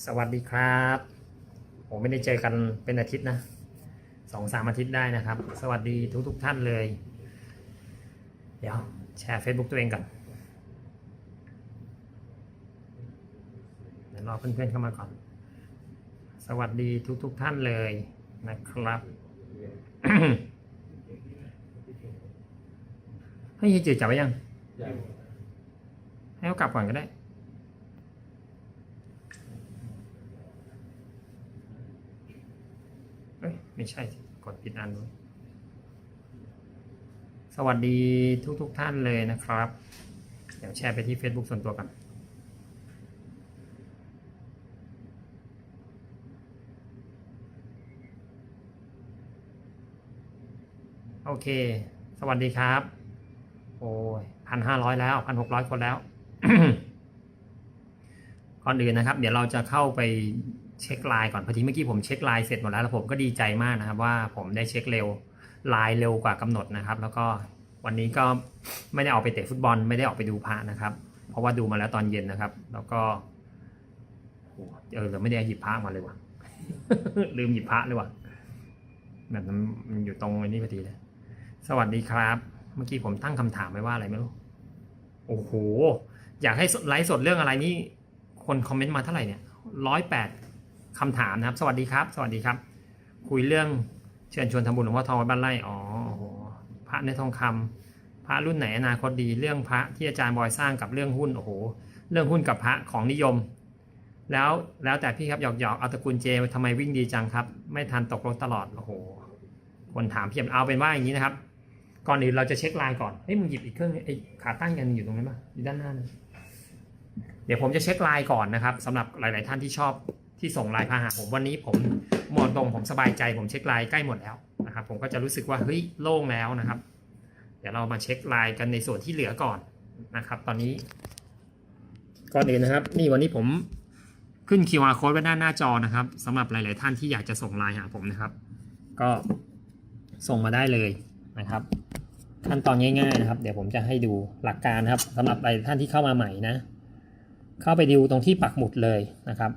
สวัสดีครับผมไม่ได้เจอกันเป็นอาทิตย์นะสองสามอาทิตย์ได้นะครับ สวัสดีทุกทุกๆท่านเลย เดี๋ยวแชร์ Facebook ตัวเองก่อนเดี๋ยวรอเพื่อนๆเข้ามาก่อน สวัสดีทุกทุกๆท่านเลยนะครับให้ยายจืดจับไว้ยัง ให้เขากลับก่อนก็ได้ เอ้ย ไม่ใช่กดผิดอันด้วยสวัสดีทุกทุกท่านเลยนะครับ เดี๋ยวแชร์ไปที่ Facebook ส่วนตัวกันโอเค สวัสดีครับ โอ้ยพันห้าร้อยแล้วพันหกร้อยคนแล้ว ก่อนอื่นนะครับ เดี๋ยวเราจะเข้าไป เช็คไลน์ก่อนพอดีเมื่อกี้ผมเช็คไลน์เสร็จหมดแล้วแล้วผมก็ดีใจมากนะครับ ว่าผมได้เช็คเร็วไลน์เร็วกว่ากำหนดนะครับ แล้วก็วันนี้ก็ไม่ได้ออกไปเตะฟุตบอล ไม่ได้ออกไปดูพระนะครับ เพราะว่าดูมาแล้วตอนเย็นนะครับ แล้วก็โอ้เออเราไม่ได้หยิบพระมาเลยว่ะ ลืมหยิบพระเลยว่ะแบบมันมันอยู่ตรงนี้พอดีเลย สวัสดีครับ เมื่อกี้ผมตั้งคำถามไว้ว่าอะไรไม่รู้ โอ้โห อยากให้ไลฟ์สดเรื่องอะไรนี่ คนคอมเมนต์มาเท่าไหร่เนี่ยร้อยแปด คำถามนะครับ สวัสดีครับ สวัสดีครับ คุยเรื่องเชิญชวนทำบุญหลวงพ่อทองวัดบ้านไร่อ๋อโอ้โหพระในทองคำพระรุ่นไหนอนาคตดี เรื่องพระที่อาจารย์บอยสร้างกับเรื่องหุ้นโอ้โหเรื่องหุ้นกับพระของนิยม แล้วแล้วแต่พี่ครับหยอกหยอกเอาตระกูลเจทำไมวิ่งดีจังครับ ไม่ทันตกรถตลอดโอ้โหคนถามเพียบเอาเป็นว่าอย่างนี้นะครับ ก่อนอื่นเราจะเช็คลน์ก่อนเฮ้ยมึงหยิบอีกเครื่องไอ้ขาตั้งกันอยู่ตรงนั้นป่ะอยู่ด้านหน้าเดี๋ยวผมจะเช็คลน์ก่อนนะครับสำหรับหลาย ๆ ท่านที่ชอบ ที่ส่งไลน์มาหาผมวันนี้ผมหมดตรงผมสบายใจผมเช็คไลน์ใกล้หมดแล้วนะครับผมก็จะรู้สึกว่าเฮ้ยโล่งแล้วนะครับ เดี๋ยวเรามาเช็คไลน์กันในส่วนที่เหลือก่อนนะครับ ตอนนี้ก่อนอื่นนะครับ นี่วันนี้ผมขึ้น QR code ไว้หน้าหน้าจอนะครับสำหรับหลาย ๆ ท่านที่อยากจะส่งไลน์หาผมนะครับ ก็ส่งมาได้เลยนะครับ ขั้นตอนง่าย ๆ นะครับ เดี๋ยวผมจะให้ดูหลักการครับสำหรับหลายท่านที่เข้ามาใหม่นะ เข้าไปดูตรงที่ปักหมุดเลยนะครับ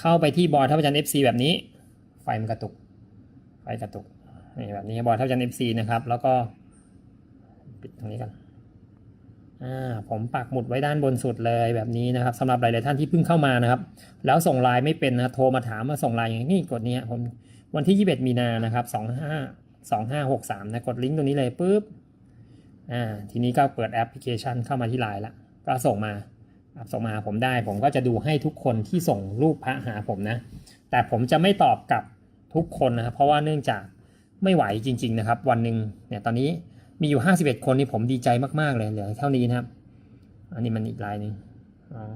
เข้าไปที่บอยทัพจัน FC แบบนี้ ไฟมันกระตุก ไฟกระตุกนี่แบบนี้บอยทัพจัน FC นะครับ แล้วก็ปิดตรงนี้กันผมปักหมุดไว้ด้านบนสุดเลยแบบนี้นะครับสำหรับหลาย ๆ ท่านที่เพิ่งเข้ามานะครับ แล้วส่งไลน์ไม่เป็นนะโทรมาถามมาส่งไลน์อย่างนี้กดนี้ผมวันที่ 21 มีนานะครับ25 2563นะกดลิงก์ตรงนี้เลยปุ๊บอ่าทีนี้ก็เปิดแอปพลิเคชันเข้ามาที่ไลน์ละก็ส่งมา ส่งมาหาผมได้ ผมก็จะดูให้ทุกคนที่ส่งรูปพระหาผมนะ แต่ผมจะไม่ตอบกลับทุกคนนะครับ เพราะว่าเนื่องจากไม่ไหวจริง ๆ นะครับ วันหนึ่งเนี่ยตอนนี้มีอยู่ 51 คนนี่ผมดีใจมากๆเลยเหลือเท่านี้นะครับ อันนี้มันอีกรายหนึ่งอ๋อ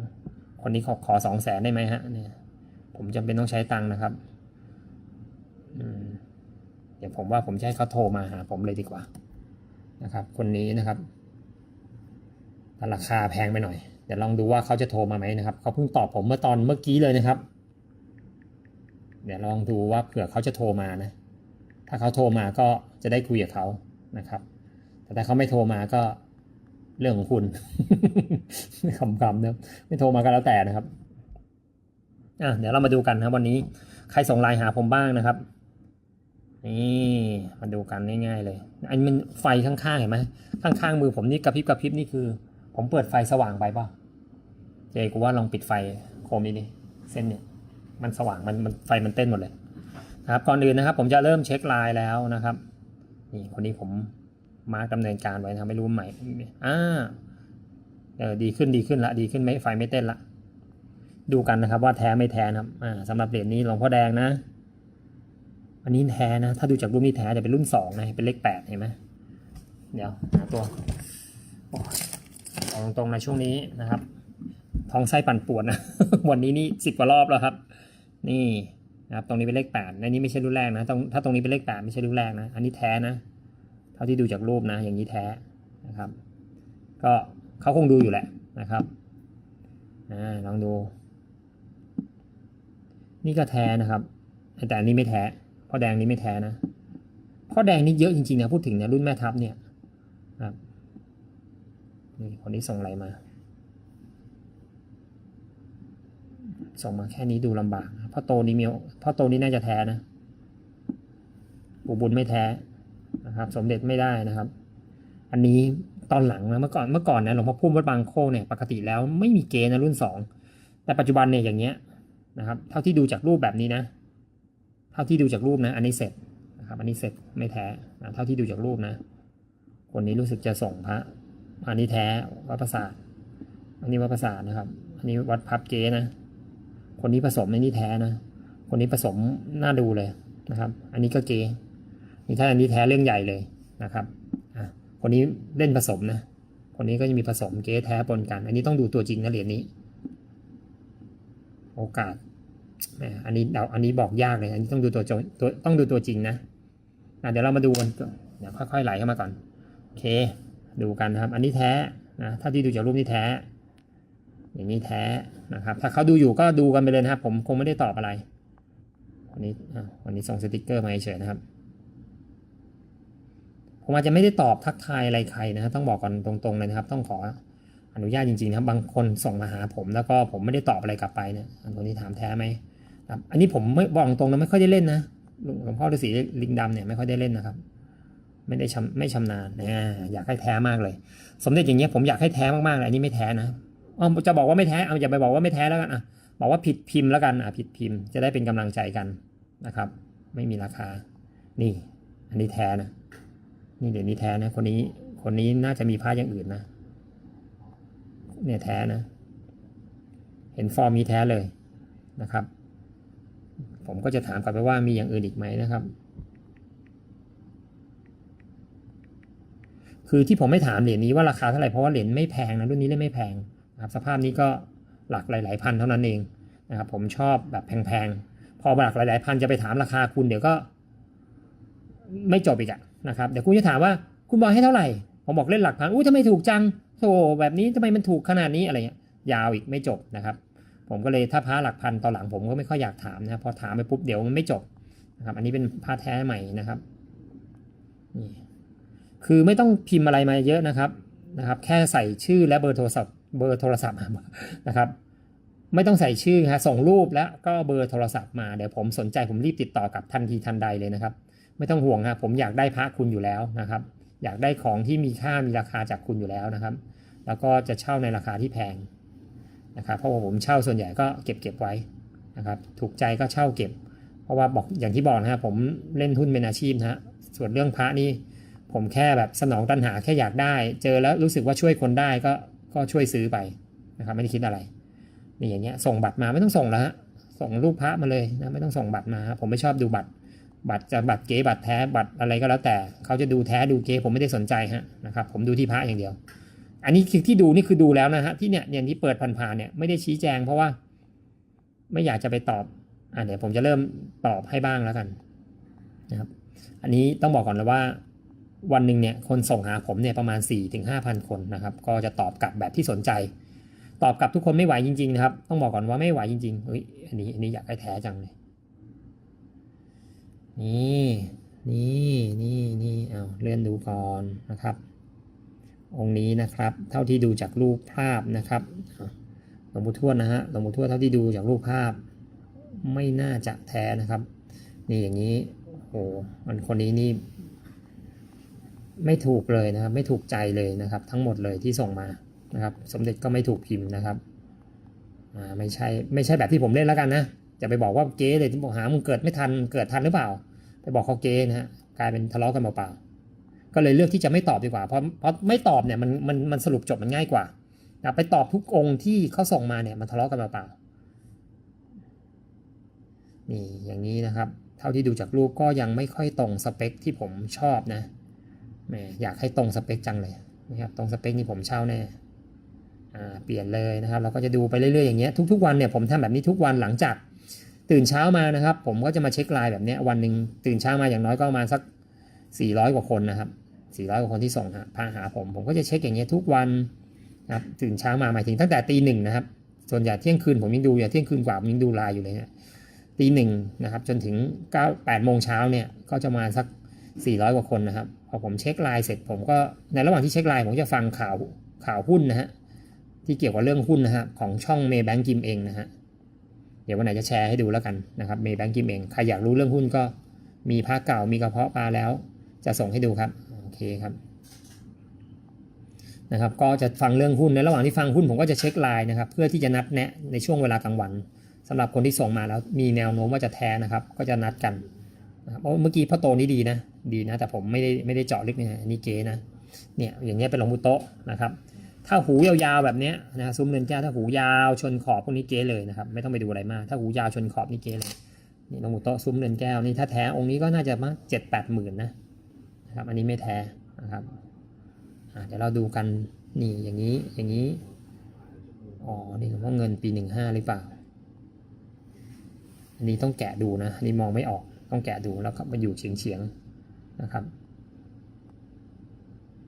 คนนี้ขอขอสองแสนได้ไหมฮะเนี่ย ผมจำเป็นต้องใช้ตังค์นะครับอืมเดี๋ยวผมว่าผมให้เขาโทรมาหาผมเลยดีกว่า นะครับ คนนี้นะครับแต่ราคาแพงไปหน่อย เดี๋ยวลองดูว่าเขาจะโทรมาไหมนะครับเขาเพิ่งตอบผมเมื่อตอนเมื่อกี้เลยนะครับ เดี๋ยวลองดูว่าเผื่อเขาจะโทรมานะ ถ้าเขาโทรมาก็จะได้คุยกับเขานะครับ แต่ถ้าเขาไม่โทรมาก็เรื่องของคุณคำคำนะไม่โทรมาก็แล้วแต่นะครับอะเดี๋ยวเรามาดูกันนะครับวันนี้ใครส่งไลน์หาผมบ้างนะครับนี่มาดูกันง่ายๆเลย อันมันไฟข้างๆเห็นไหมข้างๆมือผมนี่กระพริบกระพริบนี่คือ ผมเปิดไฟสว่างไปป่ะ เจกูว่าลองปิดไฟโคมนี้ดิเส้นเนี่ยมันสว่างมันมันไฟมันเต้นหมดเลยนะครับก่อนอื่นนะครับ ผมจะเริ่มเช็คลน์แล้วนะครับนี่คนนี้ผมมาร์กดำเนินการไว้นะไม่รู้ใหม่อ่าเออดีขึ้นดีขึ้นละดีขึ้นไม่ไฟไม่เต้นละดูกันนะครับว่าแท้ไม่แท้นะครับอ่าสำหรับเหรียญนี้หลวงพ่อแดงนะ อันนี้แท้นะ ถ้าดูจากรูปนี้แท้จะเป็นรุ่นสองนะเป็นเลขแปดเห็นไหมเดี๋ยวหาตัวโอ้ยเอาตรงๆในช่วงนี้นะครับ ท้องไส้ปั่นป่วนนะวันนี้นี่สิบกว่ารอบแล้วครับ นี่นะครับตรงนี้เป็นเลขแปดในนี้ไม่ใช่รุ่นแรกนะตรงถ้าตรงนี้เป็นเลขแปดไม่ใช่รุ่นแรกนะ อันนี้แท้นะ เท่าที่ดูจากรูปนะ อย่างนี้แท้นะครับ ก็เขาคงดูอยู่แหละนะครับอ่าลองดู นี่ก็แท้นะครับ แต่อันนี้ไม่แท้พ่อแดงนี้ไม่แท้นะพ่อแดงนี่เยอะจริงๆนะพูดถึงเนี่ยรุ่นแม่ทัพเนี่ยครับนี่คนนี้ส่งอะไรมา ส่งมาแค่นี้ดูลำบากพ่อโตนี่มีพ่อโตนี่น่าจะแท้นะปู่บุญไม่แท้นะครับ สมเด็จไม่ได้นะครับ อันนี้ตอนหลังนะเมื่อก่อนเมื่อก่อนนะหลวงพ่อพุ่มวัดบางโคกเนี่ยปกติแล้วไม่มีเกณฑ์นะรุ่นสองแต่ปัจจุบันเนี่ยอย่างเงี้ยนะครับ เท่าที่ดูจากรูปแบบนี้นะ เท่าที่ดูจากรูปนะ อันนี้เสร็จนะครับ อันนี้เสร็จไม่แท้นะเท่าที่ดูจากรูปนะ คนนี้รู้สึกจะส่งพระ อันนี้แท้วัดประสาทอันนี้วัดประสาทนะครับ อันนี้วัดพับเกนะ คนนี้ผสมอันนี้แท้นะ คนนี้ผสมน่าดูเลยนะครับ อันนี้ก็เกนี่ถ้าอันนี้แท้เรื่องใหญ่เลยนะครับอะคนนี้เล่นผสมนะ คนนี้ก็จะมีผสมเกแท้ปนกัน อันนี้ต้องดูตัวจริงนะเหรียญนี้ โอกาสอันนี้เดาอันนี้บอกยากเลย อันนี้ต้องดูตัวจงตัวต้องดูตัวจริงนะอะเดี๋ยวเรามาดูกันก่อนเดี๋ยวค่อยๆไหลเข้ามาก่อน โอเค ดูกันนะครับ อันนี้แท้นะ ถ้าที่ดูจากรูปนี่แท้ อย่างนี้แท้นะครับ ถ้าเขาดูอยู่ก็ดูกันไปเลยนะครับ ผมคงไม่ได้ตอบอะไร วันนี้วันนี้ส่งสติกเกอร์มาเฉยนะครับผมอาจจะไม่ได้ตอบทักทายอะไรใครนะครับต้องบอกก่อนตรงๆเลยนะครับ ต้องขออนุญาตจริงๆนะครับ บางคนส่งมาหาผมแล้วก็ผมไม่ได้ตอบอะไรกลับไปเนี่ยอันนี้ถามแท้ไหมครับอันนี้ผมไม่บอกตรงๆนะไม่ค่อยได้เล่นนะหลวงพ่อฤาษีลิงดำเนี่ยไม่ค่อยได้เล่นนะครับ ไม่ได้ชำไม่ชำนาญนะอยากให้แท้มากเลย สมเด็จอย่างเงี้ยผมอยากให้แท้มากๆเลยอันนี้ไม่แท้นะ จะบอกว่าไม่แท้เอาอย่าไปบอกว่าไม่แท้แล้วกันอะบอกว่าผิดพิมพ์แล้วกันอะผิดพิมพ์จะได้เป็นกำลังใจกันนะครับ ไม่มีราคา นี่ อันนี้แท้นะนี่เดี๋ยวนี้แท้นะ คนนี้คนนี้น่าจะมีผ้าอย่างอื่นนะเนี่ยแท้นะ เห็นฟอร์มมีแท้เลยนะครับ ผมก็จะถามกลับไปว่ามีอย่างอื่นอีกไหมนะครับ คือที่ผมไม่ถามเหรียญนี้ว่าราคาเท่าไหร่เพราะว่าเหรียญไม่แพงนะรุ่นนี้เล่นไม่แพง นะครับสภาพนี้ก็หลักหลาย ๆ พันเท่านั้นเองนะครับผมชอบแบบแพงๆ พอหลักหลาย ๆ พันจะไปถามราคาคุณเดี๋ยวก็ ไม่จบอีกอะนะครับเดี๋ยวคุณจะถามว่าคุณบอกให้เท่าไหร่ ผมบอกเล่นหลักพันอุ้ยทำไมถูกจังโธ่แบบนี้ทำไมมันถูกขนาดนี้อะไรเงี้ยยาวอีกไม่จบนะครับ ผมก็เลยถ้าพ้าหลักพันตอนหลังผมก็ไม่ค่อยอยากถามนะพอถามไปปุ๊บเดี๋ยวมันไม่จบนะครับ อันนี้เป็นผ้าแท้ใหม่นะครับนี่คือไม่ต้องพิมพ์อะไรมาเยอะนะครับนะครับ แค่ใส่ชื่อและเบอร์โทรศัพท์ เบอร์โทรศัพท์มานะครับ ไม่ต้องใส่ชื่อฮะส่งรูปแล้วก็เบอร์โทรศัพท์มาเดี๋ยวผมสนใจผมรีบติดต่อกับทันทีทันใดเลยนะครับ ไม่ต้องห่วงฮะผมอยากได้พระคุณอยู่แล้วนะครับ อยากได้ของที่มีค่ามีราคาจากคุณอยู่แล้วนะครับ แล้วก็จะเช่าในราคาที่แพงนะครับ เพราะว่าผมเช่าส่วนใหญ่ก็เก็บเก็บไว้นะครับ ถูกใจก็เช่าเก็บ เพราะว่าบอกอย่างที่บอกนะครับผมเล่นหุ้นเป็นอาชีพนะฮะส่วนเรื่องพระนี่ผมแค่แบบสนองตัณหาแค่อยากได้ เจอแล้วรู้สึกว่าช่วยคนได้ก็ ก็ช่วยซื้อไปนะครับไม่ได้คิดอะไรนี่อย่างเงี้ยส่งบัตรมาไม่ต้องส่งแล้วฮะส่งรูปพระมาเลยนะไม่ต้องส่งบัตรมาผมไม่ชอบดูบัตร บัตรจะบัตรเก๊บัตรแท้บัตรอะไรก็แล้วแต่ เขาจะดูแท้ดูเก๊ผมไม่ได้สนใจฮะนะครับผมดูที่พระอย่างเดียว อันนี้คือที่ดูนี่คือดูแล้วนะฮะที่เนี่ยอย่างที่เปิดผ่านๆเนี่ยไม่ได้ชี้แจงเพราะว่า ไม่อยากจะไปตอบอ่าเดี๋ยวผมจะเริ่มตอบให้บ้างแล้วกันนะครับ อันนี้ต้องบอกก่อนเลยว่า วันหนึ่งเนี่ยคนส่งหาผมเนี่ยประมาณ4ี่ถึงห้าพันคนนะครับ ก็จะตอบกลับแบบที่สนใจ ตอบกลับทุกคนไม่ไหวจริงๆนะครับ ต้องบอกก่อนว่าไม่ไหวจริงๆเฮ้ยอันนี้อันนี้อยากให้แท้จังเลยนี่นี่นี่นี่เอาเลื่อนดูก่อนนะครับ องค์นี้นะครับ เท่าที่ดูจากรูปภาพนะครับหลวงปู่ทวดนะฮะหลวงปู่ทวดเท่าที่ดูจากรูปภาพ ไม่น่าจะแท้นะครับ นี่อย่างนี้โอ้มันคนนี้นี่ ไม่ถูกเลยนะครับ ไม่ถูกใจเลยนะครับ ทั้งหมดเลยที่ส่งมานะครับ สมเด็จก็ไม่ถูกพิมพ์นะครับอ่าไม่ใช่ไม่ใช่แบบที่ผมเล่นแล้วกันนะจะไปบอกว่าเก๊เลยที่บอกหามึงเกิดไม่ทันเกิดทันหรือเปล่า ไปบอกเขาเก๊นะฮะกลายเป็นทะเลาะกันเปล่าๆก็เลยเลือกที่จะไม่ตอบดีกว่าเพราะเพราะไม่ตอบเนี่ยมันมันมันสรุปจบมันง่ายกว่าไปตอบทุกองค์ที่เขาส่งมาเนี่ยมันทะเลาะกันเปล่าๆนี่อย่างนี้นะครับ เท่าที่ดูจากรูปก็ยังไม่ค่อยตรงสเปคที่ผมชอบนะ แหมอยากให้ตรงสเปคจังเลยนะครับตรงสเปคนี่ผมเช่าแน่เปลี่ยนเลยนะครับ เราก็จะดูไปเรื่อยๆอย่างเงี้ยทุกๆวันเนี่ยผมทำแบบนี้ทุกวันหลังจากตื่นเช้ามานะครับ ผมก็จะมาเช็คไลน์แบบเนี้ยวันหนึ่งตื่นเช้ามาอย่างน้อยก็ประมาณสัก 400 กว่าคนนะครับ 400 กว่าคนที่ส่งหาพาหาผม ผมก็จะเช็คอย่างเงี้ยทุกวันนะครับตื่นเช้ามาหมายถึงตั้งแต่ตีหนึ่งนะครับ ส่วนใหญ่เที่ยงคืนผมยังดูอยู่เที่ยงคืนกว่าผมยังดูไลน์อยู่เลยเนี่ยตีหนึ่งนะครับจนถึง9 8โมงเช้าเนี่ยก็จะมาสัก 400 กว่าคนนะครับ พอผมเช็คไลน์เสร็จผมก็ในระหว่างที่เช็คไลน์ผมจะฟังข่าวข่าวหุ้นนะฮะที่เกี่ยวกับเรื่องหุ้นนะฮะของช่องเมย์แบงกิมเองนะฮะเดี๋ยววันไหนจะแชร์ให้ดูแล้วกันนะครับเมย์แบงกิมเองใครอยากรู้เรื่องหุ้นก็มีภาคเก่ามีกระเพาะปลาแล้ว จะส่งให้ดูครับโอเคครับนะครับก็จะฟังเรื่องหุ้นในระหว่างที่ฟังหุ้นผมก็จะเช็คไลน์นะครับเพื่อที่จะนัดแนะในช่วงเวลากลางวันสำหรับคนที่ส่งมาแล้วมีแนวโน้มว่าจะแท้นะครับ ก็จะนัดกันนะครับเพราะเมื่อกี้พ่อโตนี่ดีนะ ดีนะ แต่ผมไม่ได้ไม่ได้เจาะลึกเนี่ยนนี้เก๋นะเนี่ยอย่างเงี้ยเป็นหลวงปู่โตะนะครับ ถ้าหูยาวๆแบบเนี้ยนะซุ้มเรือนแก้วถ้าหูยาวชนขอบพวกนี้เก๋เลยนะครับ ไม่ต้องไปดูอะไรมาก ถ้าหูยาวชนขอบนี่เก๋เลยนี่หลวงปู่โตะซุ้มเรือนแก้วนี่ถ้าแท้องค์นี้ก็น่าจะมาเจ็ดแปดหมื่นนะนะครับ อันนี้ไม่แท้นะครับเดี๋ยวเราดูกันนี่อย่างนี้อย่างนี้อ๋อนี่หลวงพ่อเงินปีหนึ่งห้าหรือเปล่าอันนี้ต้องแกะดูนะนนี้มองไม่ออก ต้องแกะดูแล้วก็มาอยู่เฉียงเฉียง นะครับ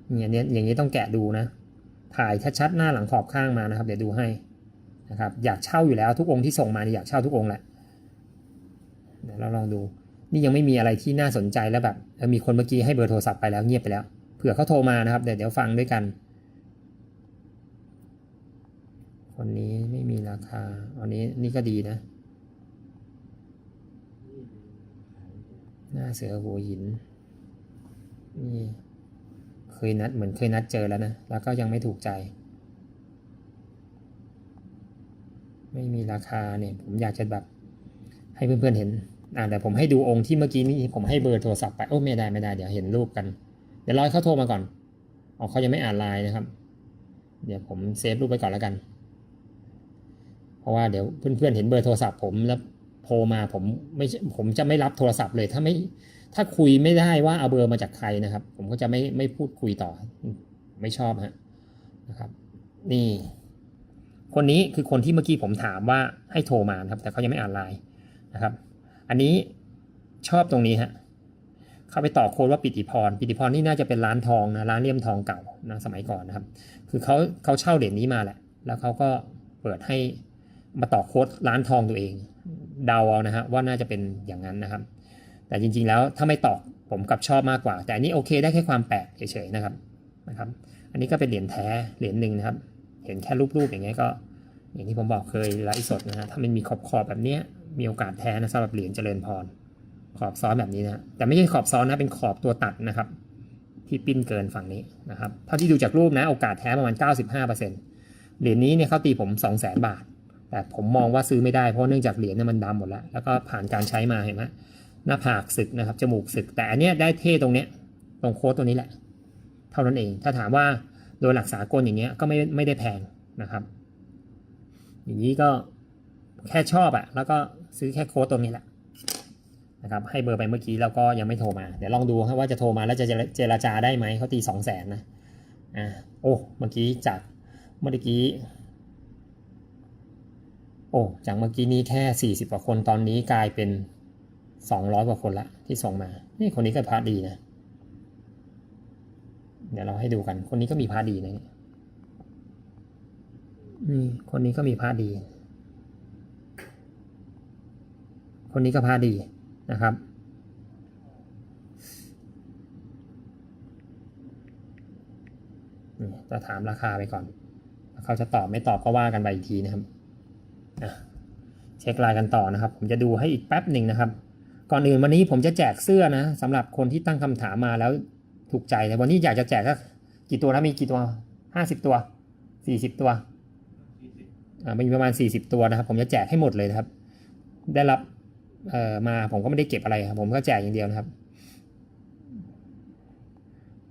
เนี่ยเนี้ยอย่างนี้ต้องแกะดูนะ ถ่ายชัดๆหน้าหลังขอบข้างมานะครับ เดี๋ยวดูให้นะครับอยากเช่าอยู่แล้วทุกองค์ที่ส่งมาเนี่ยอยากเช่าทุกองค์แหละเดี๋ยวเราลองดู นี่ยังไม่มีอะไรที่น่าสนใจแล้วแบบมีคนเมื่อกี้ให้เบอร์โทรศัพท์ไปแล้วเงียบไปแล้วเผื่อเขาโทรมานะครับเดี๋ยวเดี๋ยวฟังด้วยกัน คนนี้ไม่มีราคาอันนี้นี่ก็ดีนะ หน้าเสือหัวหิน นี่เคยนัดเหมือนเคยนัดเจอแล้วนะ แล้วก็ยังไม่ถูกใจ ไม่มีราคาเนี่ย ผมอยากจะแบบ ให้เพื่อนๆเห็นอ่าแต่ผมให้ดูองค์ที่เมื่อกี้นี้ผมให้เบอร์โทรศัพท์ไปโอ้ไม่ได้ไม่ได้เดี๋ยวเห็นรูปกัน เดี๋ยวรอให้เขาโทรมาก่อนอ๋อเขายังไม่อ่านไลน์นะครับ เดี๋ยวผมเซฟรูปไปก่อนแล้วกัน เพราะว่าเดี๋ยวเพื่อนๆเห็นเบอร์โทรศัพท์ผมแล้วโทรมาผมไม่ผมจะไม่รับโทรศัพท์เลย ถ้าไม่ ถ้าคุยไม่ได้ว่าเอาเบอร์มาจากใครนะครับ ผมก็จะไม่ไม่พูดคุยต่อ ไม่ชอบฮะนะครับ นี่ คนนี้คือคนที่เมื่อกี้ผมถามว่าให้โทรมาครับ แต่เขายังไม่อ่านไลน์นะครับ อันนี้ชอบตรงนี้ฮะเข้าไปต่อโค้ดว่าปิติพร ปิติพรนี่น่าจะเป็นร้านทองนะร้านเลี่ยมทองเก่านะสมัยก่อนนะครับ คือเขาเขาเช่าเหรียญนี้มาแหละ แล้วเขาก็เปิดให้มาต่อโค้ดร้านทองตัวเองเดาเอานะฮะว่าน่าจะเป็นอย่างนั้นนะครับ แต่จริงๆแล้วถ้าไม่ตอกผมกับชอบมากกว่า แต่อันนี้โอเคได้แค่ความแปลกเฉยๆนะครับนะครับ อันนี้ก็เป็นเหรียญแท้เหรียญหนึ่งนะครับ เห็นแค่รูปๆอย่างเงี้ยก็ อย่างที่ผมบอกเคยไลฟ์สดนะฮะถ้ามันมีขอบขอบๆแบบเนี้ยมีโอกาสแท้นะสำหรับเหรียญเจริญพร ขอบซ้อนแบบนี้นะแต่ไม่ใช่ขอบซ้อนนะเป็นขอบตัวตัดนะครับ ที่ปิ้นเกินฝั่งนี้นะครับเท่าที่ดูจากรูปนะโอกาสแท้ประมาณ 95%เหรียญนี้เนี่ยเขาตีผม 200,000 บาท แต่ผมมองว่าซื้อไม่ได้เพราะเนื่องจากเหรียญเนี่ยมันดำหมดแล้ว แล้วก็ผ่านการใช้มาเห็นไหม หน้าผากสึกนะครับจมูกสึก แต่อันเนี้ยได้เท่ตรงเนี้ยตรงโค้ดตัวนี้แหละ เท่านั้นเอง ถ้าถามว่าโดยหลักสากลอย่างเงี้ยก็ไม่ไม่ได้แพงนะครับ อย่างนี้ก็แค่ชอบอะแล้วก็ซื้อแค่โค้ดตัวนี้แหละนะครับให้เบอร์ไปเมื่อกี้แล้วก็ยังไม่โทรมา เดี๋ยวลองดูครับว่าจะโทรมาแล้วจะเจรจาได้ไหมเขาตีสองแสนนะอ่าโอ้เมื่อกี้จากเมื่อกี้ โอ้จากเมื่อกี้นี้แค่สี่สิบกว่าคนตอนนี้กลายเป็น สองร้อยกว่าคนละที่ส่งมา นี่คนนี้ก็พาดีนะ เดี๋ยวเราให้ดูกัน คนนี้ก็มีพาดีนะนี่คนนี้ก็มีพาดี คนนี้ก็พาดีนะครับนี่จะถามราคาไปก่อน เขาจะตอบไม่ตอบก็ว่ากันไปอีกทีนะครับเช็คลน์กันต่อนะครับ ผมจะดูให้อีกแป๊บหนึ่งนะครับ ก่อนอื่นวันนี้ผมจะแจกเสื้อนะสำหรับคนที่ตั้งคำถามมาแล้วถูกใจแต่วันนี้อยากจะแจกก็กี่ตัวนะมีกี่ตัวห้าสิบตัวสี่สิบตัวอ่ามีประมาณสี่สิบตัวนะครับ ผมจะแจกให้หมดเลยนะครับ ได้รับเอ่อมาผมก็ไม่ได้เก็บอะไรครับ ผมก็แจกอย่างเดียวนะครับ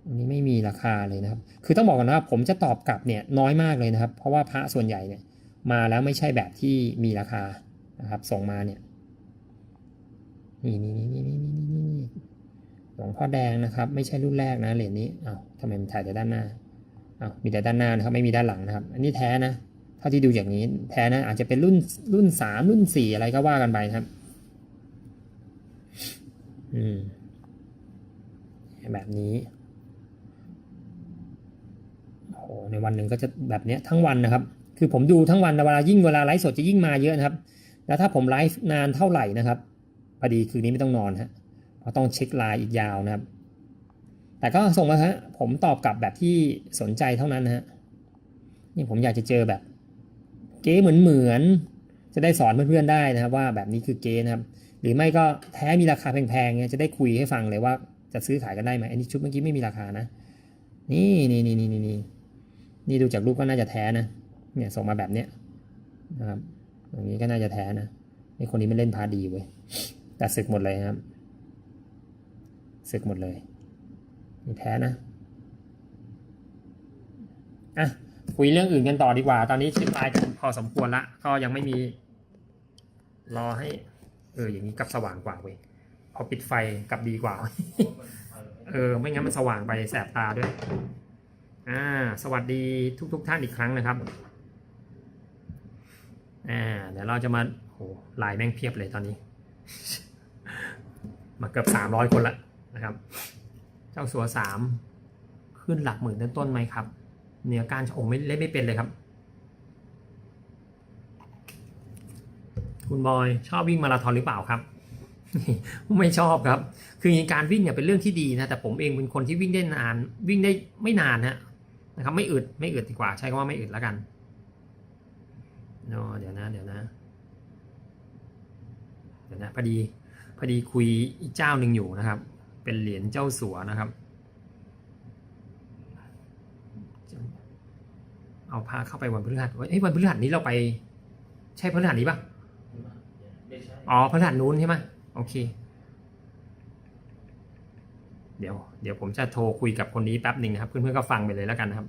อันนี้ไม่มีราคาเลยนะครับ คือต้องบอกกันว่าผมจะตอบกลับเนี่ยน้อยมากเลยนะครับ เพราะว่าพระส่วนใหญ่เนี่ย มาแล้วไม่ใช่แบบที่มีราคานะครับ ส่งมาเนี่ย นี่นี่นี่นี่นี่นี่นี่นี่หลวงพ่อแดงนะครับ ไม่ใช่รุ่นแรกนะเหรียญนี้อ้าวทำไมมันถ่ายแต่ด้านหน้าอ้าวมีแต่ด้านหน้านะครับไม่มีด้านหลังนะครับ อันนี้แท้นะเท่าที่ดูอย่างนี้แท้นะอาจจะเป็นรุ่นรุ่นสามรุ่นสี่อะไรก็ว่ากันไปครับ อืม แบบนี้โอ้โหในวันหนึ่งก็จะแบบเนี้ยทั้งวันนะครับ คือผมดูทั้งวันนเวลายิ่งเวลาไลฟ์สดจะยิ่งมาเยอะนะครับ แล้วถ้าผมไลฟ์นานเท่าไหร่นะครับ พอดีคืนนี้ไม่ต้องนอนฮะเพราะต้องเช็คไลน์อีกยาวนะครับ แต่ก็ส่งมาฮะผมตอบกลับแบบที่สนใจเท่านั้นนะฮะนี่ผมอยากจะเจอแบบ เก๊เหมือนเหมือนจะได้สอนเพื่อนๆได้นะครับ ว่าแบบนี้คือเก๊นะครับ หรือไม่ก็แท้มีราคาแพงๆเนี่ยจะได้คุยให้ฟังเลยว่าจะซื้อขายกันได้ไหมอันนี้ชุดเมื่อกี้ไม่มีราคานะ นี่นี่นี่นี่นี่นี่นี่ดูจากรูปก็น่าจะแท้นะ เนี่ยส่งมาแบบเนี้ยนะครับอย่างนี้ก็น่าจะแท้นะไอคนนี้ไม่เล่นพาดีเว้ย แต่ศึกหมดเลยครับศึกหมดเลยนี่แท้นะอะคุยเรื่องอื่นกันต่อดีกว่า ตอนนี้ช็คไลน์กันพอสมควรละก็ยังไม่มี รอให้ เออ อย่างนี้กลับสว่างกว่าเว้ยพอปิดไฟกลับดีกว่า เออ ไม่งั้นมันสว่างไปแสบตาด้วย อ่า สวัสดีทุก ๆทท่านอีกครั้งนะครับ อ่า เดี๋ยวเราจะมาโหลายแม่งเพียบเลยตอนนี้ มาเกือบสามร้อยคนละนะครับ เจ้าสัวสามขึ้นหลักหมื่นต้นๆไหมครับเนื้อการโอ้ไม่เล่นไม่เป็นเลยครับ คุณบอยชอบวิ่งมาราธอนหรือเปล่าครับไม่ชอบครับ คือการวิ่งเนี่ยเป็นเรื่องที่ดีนะ แต่ผมเองเป็นคนที่วิ่งได้นาน วิ่งได้ไม่นานนะนะครับ ไม่อึด ไม่อึดดีกว่า ใช้คำว่าไม่อึดแล้วกันเนาะเดี๋ยวนะ เดี๋ยวนะ เดี๋ยวนะ พอดี พอดีคุยอีกเจ้าหนึ่งอยู่นะครับ เป็นเหรียญเจ้าสัวนะครับ เอาพาเข้าไปวันพฤหัสเอ้ยวันพฤหัสนี้เราไป ใช่พฤหัสนี้ปะอ๋อพฤหัสนู้นใช่ไหมโอเค เดี๋ยว เดี๋ยวผมจะโทรคุยกับคนนี้แป๊บหนึ่งนะครับ เพื่อนๆก็ฟังไปเลยแล้วกันนะครับ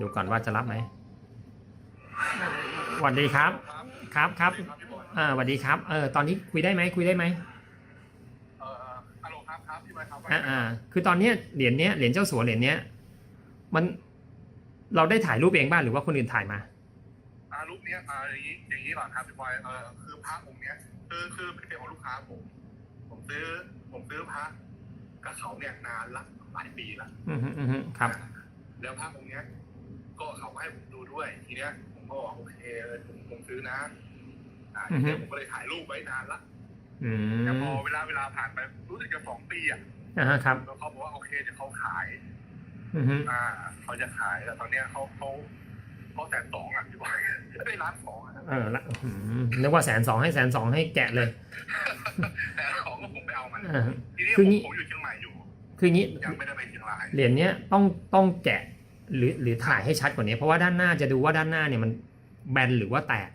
ดูก่อนว่าจะรับไหมสวัสดีครับ ครับครับครับพี่บอยอ่าสวัสดีครับ เออ ตอนนี้คุยได้ไหมคุยได้ไหมเอ่อฮัลโหลครับครับพี่บอยครับอ่าอ่าคือตอนเนี้ยเหรียญเนี้ยเหรียญเจ้าสัวเหรียญเนี้ย มันเราได้ถ่ายรูปเองบ้างหรือว่าคนอื่นถ่ายมาอ่ารูปเนี้ยอ่าอย่างนี้อย่างนี้ก่อนครับพี่บอยเออคือพระองค์เนี้ยคือคือเป็นของลูกค้าผม ผมซื้อผมซื้อพระกับเขาเนี่ยนานละหลายปีละอืมฮึอืมฮึครับ แล้วพระองค์เนี้ยก็เขาก็ ให้ผมดูด้วย ทีเนี้ย ผมก็บอกโอเคผมผมซื้อนะ อ่าอือฮึทีเนี้ยผมก็เลยถ่ายรูปไว้นานละอืแต่พอมเวลาเวลาผ่านไปรู้สึกจะสองปีอะอ่าฮะครับ แล้วเขาบอกว่าโอเคเดี๋ยวเขาขาย อืมฮึอ่าเขาจะขายแต่ตอนเนี้ยเขาเขาเขาแสนสองอะพี่บอยได้ล้านสองอะเออละอืมนึกว่าแสนสองให้แสนสองให้แกะเลยแต่ของก็ผมไปเอามัน อ่า ทีนี้คือผมงี้ ผมอยู่เชียงใหม่อยู่ คืองี้ ยังไม่ได้ไปเชียงราย เหรียญเนี้ยต้องต้องแกะ หรือหรือถ่ายให้ชัดกว่านี้ เพราะว่าด้านหน้าจะดูว่าด้านหน้าเนี่ยมันแบนหรือว่าแตก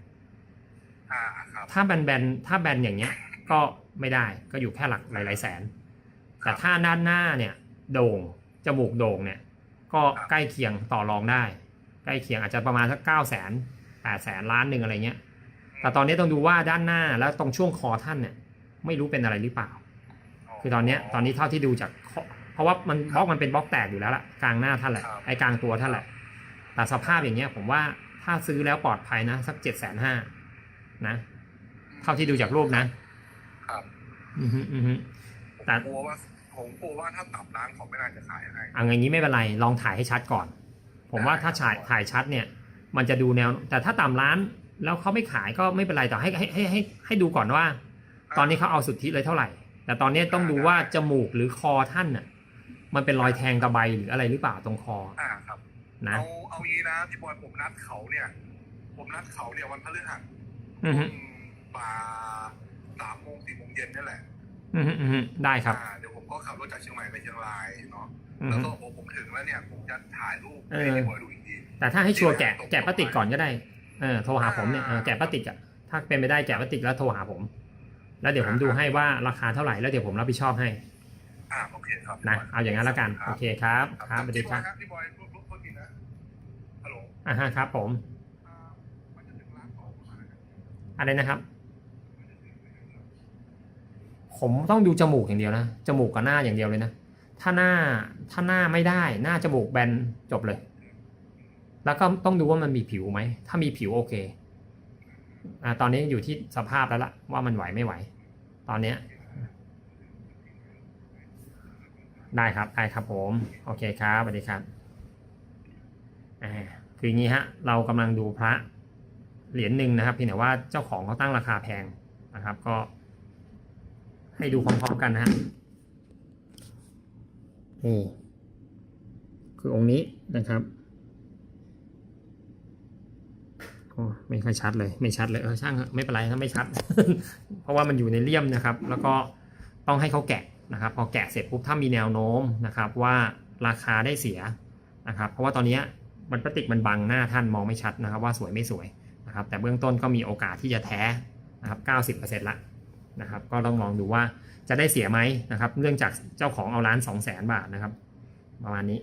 อ่าครับถ้าแบนแบนถ้าแบนอย่างเงี้ย ก็ไม่ได้ก็อยู่แค่หลักหลายๆแสน แต่ถ้าด้านหน้าเนี่ย โด่งจมูกโด่งเนี่ย ก็ใกล้เคียงต่อรองได้ ใกล้เคียงอาจจะประมาณสักเก้าแสนแปดแสนล้านหนึ่งอะไรเงี้ย แต่ตอนนี้ต้องดูว่าด้านหน้าแล้วตรงช่วงคอท่านเนี่ย ไม่รู้เป็นอะไรหรือเปล่า คือตอนเนี้ยตอนนี้เท่าที่ดูจากข้อ เพราะว่ามันบล็อกมันเป็นบล็อกแตกอยู่แล้วล่ะกลางหน้าท่านแหละไอ้กลางตัวท่านแหละแต่สภาพอย่างเงี้ยผมว่าถ้าซื้อแล้วปลอดภัยนะ สักเจ็ดแสนห้านะ เท่าที่ดูจากรูปนะครับอือฮึอือฮึผมแต่กลัวว่าผมกลัวว่าถ้าตับร้านเขาไม่น่าจะขายให้เอาอย่างนี้ไม่เป็นไรลองถ่ายให้ชัดก่อน ผมว่าถ้าถ่ายถ่ายชัดเนี่ย มันจะดูแนว แต่ถ้าตามร้านแล้วเขาไม่ขายก็ไม่เป็นไรแต่ให้ให้ให้ให้ให้ดูก่อนว่า ตอนนี้เขาเอาสุทธิเลยเท่าไหร่ แต่ตอนนี้ต้องดูว่าจมูกหรือคอท่านน่ะ มันเป็นรอยแทงตะไบหรืออะไรหรือเปล่าตรงคออ่าครับนะเอาเอางี้นะพี่บอยผมนัดเขาเนี่ย ผมนัดเขาเนี่ยวันพฤหัสอือฮึอืมบ่าสามโมงสี่โมงเย็นนี่แหละอือฮึอือฮึได้ครับอ่าเดี๋ยวผมก็ขับรถจากเชียงใหม่ไปเชียงรายเนาะอือแล้วฮึ ก็พอผมถึงแล้วเนี่ยผมจะถ่ายรูปเออ ให้พี่บอยดูอีกที แต่ถ้าให้ชัวร์แกะแกะพลาสติกก่อนก็ได้เออโทรหาผมเนี่ยเออแกะพลาสติกอะถ้าเป็นไปได้แกะพลาสติกแล้วโทรหาผม แล้วเดี๋ยวผมดูให้ว่าราคาเท่าไหร่แล้วเดี๋ยวผมรับผิดชอบให้ อ่าโอเคครับนะเอาอย่างนั้นแล้วกันโอเคครับครับสวัสดีครับพี่บอยพี่บอยรูปรูปคนกินนะฮัลโหลอ่าฮะครับผมอ่ามันจะถึงร้านสองประมาณนั้นอะไรนะครับ ผมต้องดูจมูกอย่างเดียวนะจมูกกับหน้าอย่างเดียวเลยนะถ้าหน้าถ้าหน้าไม่ได้ หน้าจมูกแบนจบเลย แล้วก็ต้องดูว่ามันมีผิวไหมถ้ามีผิวโอเคอ่าตอนนี้อยู่ที่สภาพแล้วล่ะว่ามันไหวไม่ไหว ตอนเนี้ย ได้ครับได้ครับผมโอเคครับสวัสดีครับอ่าคืออย่างนี้ฮะเรากำลังดูพระเหรียญหนึ่งนะครับเพียงแต่ว่าเจ้าของเขาตั้งราคาแพงนะครับ ก็ ให้ดูพร้อมๆกันนะฮะนี่คือองค์นี้นะครับโอ้ไม่ค่อยชัดเลยไม่ชัดเลยเออช่างไม่เป็นไรถ้าไม่ชัด เพราะว่ามันอยู่ในเลี่ยมนะครับ แล้วก็ต้องให้เขาแกะ นะครับพอแกะเสร็จปุ๊บถ้ามีแนวโน้มนะครับว่าราคาได้เสียนะครับเพราะว่าตอนนี้มันปติกมันบังหน้าท่านมองไม่ชัดนะครับ ว่าสวยไม่สวยนะครับแต่เบื้องต้นก็มีโอกาสที่จะแท้นะครับ90%ละนะครับก็ต้องลองดูว่าจะได้เสียไหมนะครับเนื่องจากเจ้าของเอาล้าน2 0 0 0 0 0 บาทนะครับ ประมาณนี้